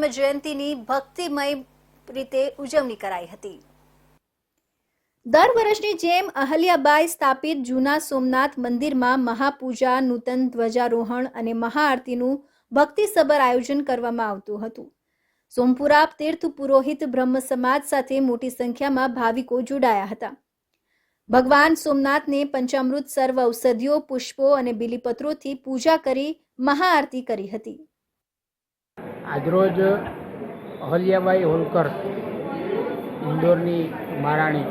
જન્મ જયંતિની ભક્તિમય રીતે ઉજવણી કરાઈ હતી. દર વર્ષની જેમ અહલ્યાબાઈ સ્થાપિત જૂના સોમનાથ મંદિરમાં મહાપૂજા, નૂતન ધ્વજારોહણ અને મહાઆરતીનું ભક્તિસભર આયોજન કરવામાં આવતું હતું. સોમપુરા તીર્થ પુરોહિત બ્રહ્મ સમાજ સાથે મોટી સંખ્યામાં ભાવિકો જોડાયા હતા. ભગવાન સોમનાથને પંચામૃત સર્વ ઔષધિઓ, પુષ્પો અને બિલીપત્રોથી પૂજા કરી મહાઆરતી કરી હતી. આજરોજ અહલ્યાબાઈ હોલકર, ઇન્દોરની મહારાણી,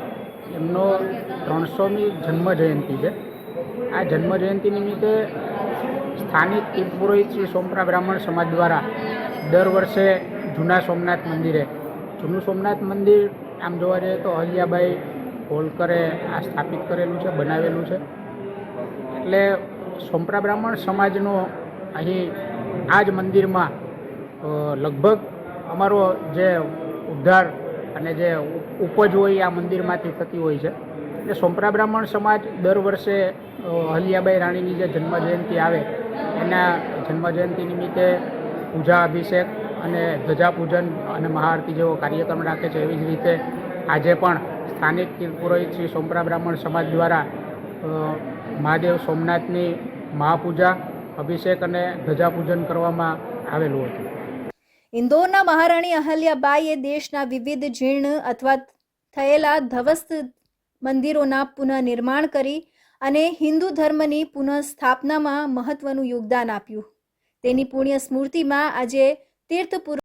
એમનો ત્રણસોમી જન્મજયંતિ છે. આ જન્મજયંતિ નિમિત્તે સ્થાનિક તીર્થ પુરોહિત શ્રી સોમપરા બ્રાહ્મણ સમાજ દ્વારા દર વર્ષે જૂના સોમનાથ મંદિરે, જૂનું સોમનાથ મંદિર આમ જોવા જઈએ તો અહલ્યાબાઈ હોલકરે આ સ્થાપિત કરેલું છે, બનાવેલું છે. એટલે સોમપરા બ્રાહ્મણ સમાજનો અહીં આ જ મંદિરમાં લગભગ અમારો જે ઉદ્ધાર અને જે ઉપજ હોય આ મંદિરમાંથી થતી હોય છે. એટલે સોમપરા બ્રાહ્મણ સમાજ દર વર્ષે હલિયાબાઈ રાણીની જે જન્મજયંતિ આવે, એના જન્મજયંતિ નિમિત્તે પૂજા, અભિષેક અને ધ્વજાપૂજન અને મહાઆરતી જેવો કાર્યક્રમ રાખે છે. એવી જ રીતે આજે પણ સ્થાનિક પુરોહિત શ્રી સોમપરા બ્રાહ્મણ સમાજ દ્વારા મહાદેવ સોમનાથની મહાપૂજા, અભિષેક અને ધજાપૂજન કરવામાં આવેલું હતું. ઇન્દોરના મહારાણી અહલ્યાબાઈએ દેશના વિવિધ જીર્ણ અથવા થયેલા ધ્વસ્ત મંદિરોના પુનઃનિર્માણ કરી અને હિન્દુ ધર્મની પુનઃસ્થાપનામાં મહત્વનું યોગદાન આપ્યું. તેની પુણ્ય સ્મૃતિમાં આજે તીર્થપુર